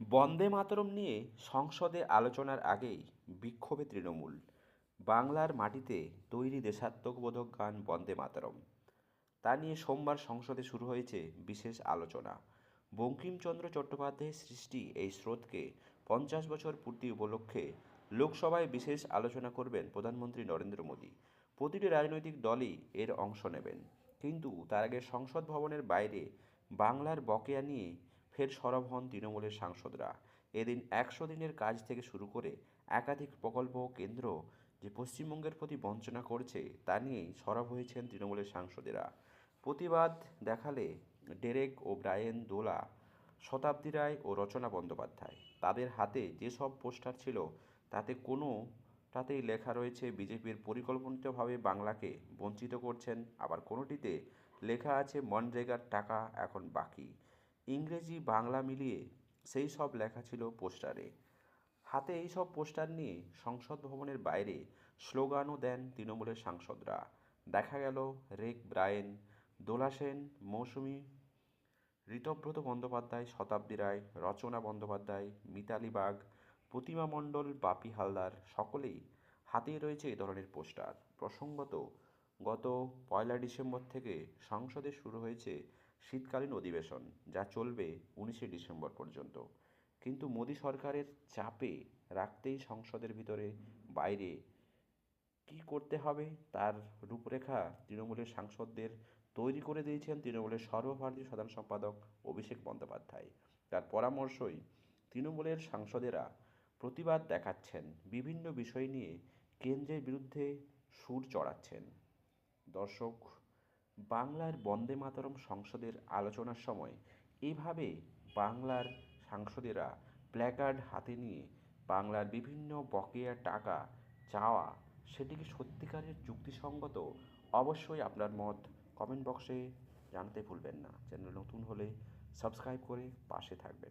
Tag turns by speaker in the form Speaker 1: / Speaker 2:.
Speaker 1: বন্দে মাতরম নিয়ে সংসদে আলোচনার আগেই বিক্ষোভে তৃণমূল। বাংলার মাটিতে তৈরি দেশাত্মবোধক গান বন্দে মাতরম। তা নিয়ে সোমবার সংসদে শুরু হয়েছে বিশেষ আলোচনা। বঙ্কিমচন্দ্র চট্টোপাধ্যায়ের সৃষ্টি এই স্রোতকে পঞ্চাশ বছর পূর্তি উপলক্ষে লোকসভায় বিশেষ আলোচনা করবেন প্রধানমন্ত্রী নরেন্দ্র মোদী। প্রতিটি রাজনৈতিক দলই এর অংশ নেবেন। কিন্তু তার আগে সংসদ ভবনের বাইরে বাংলার বকেয়া নিয়ে ফের সরব হন তৃণমূলের সাংসদরা। এদিন একশো দিনের কাজ থেকে শুরু করে একাধিক প্রকল্প কেন্দ্র যে পশ্চিমবঙ্গের প্রতি বঞ্চনা করছে, তা নিয়েই সরব হয়েছেন তৃণমূলের সাংসদেরা। প্রতিবাদ দেখালে ডেরেক ও ব্রায়েন দোলা, শতাব্দী রায় ও রচনা বন্দ্যোপাধ্যায়। তাদের হাতে যেসব পোস্টার ছিল, তাতে কোনো তাতেই লেখা রয়েছে, বিজেপির পরিকল্পনিতভাবে বাংলাকে বঞ্চিত করছেন। আবার কোনোটিতে লেখা আছে, মনরেগার টাকা এখন বাকি। ইংরেজি, বাংলা মিলিয়ে সেই সব লেখা ছিল পোস্টারে। হাতে এই সব পোস্টার নিয়ে সংসদ ভবনের বাইরে স্লোগানও দেন তৃণমূলের সাংসদরা। দেখা গেল রেক ব্রায়েন, দোলা সেন, মৌসুমী, ঋতব্রত বন্দ্যোপাধ্যায়, শতাব্দী রায়, রচনা বন্দ্যোপাধ্যায়, মিতালি বাগ, প্রতিমা মণ্ডল, বাপি হালদার, সকলেই হাতেই রয়েছে এ ধরনের পোস্টার। প্রসঙ্গত গত পয়লা ডিসেম্বর থেকে সংসদে শুরু হয়েছে শীতকালীন অধিবেশন, যা চলবে উনিশে ডিসেম্বর পর্যন্ত। কিন্তু মোদী সরকারের চাপে রাখতেই সংসদের ভিতরে বাইরে কী করতে হবে তার রূপরেখা তৃণমূলের সাংসদদের তৈরি করে দিয়েছেন তৃণমূলের সর্বভারতীয় সাধারণ সম্পাদক অভিষেক বন্দ্যোপাধ্যায়। তার পরামর্শই তৃণমূলের সাংসদেরা প্রতিবাদ দেখাচ্ছেন, বিভিন্ন বিষয় নিয়ে কেন্দ্রের বিরুদ্ধে সুর চড়াচ্ছেন। দর্শক, বাংলার বন্দে মাতরম সংসদের আলোচনার সময় এভাবে বাংলার সাংসদেরা প্ল্যাকার্ড হাতে নিয়ে বাংলার বিভিন্ন বকেয়া টাকা চাওয়া সেটি কি সত্যিকারের যুক্তিসঙ্গত অবশ্যই আপনার মত কমেন্ট বক্সে জানাতে ভুলবেন না। চ্যানেল নতুন হলে সাবস্ক্রাইব করে পাশে থাকবেন।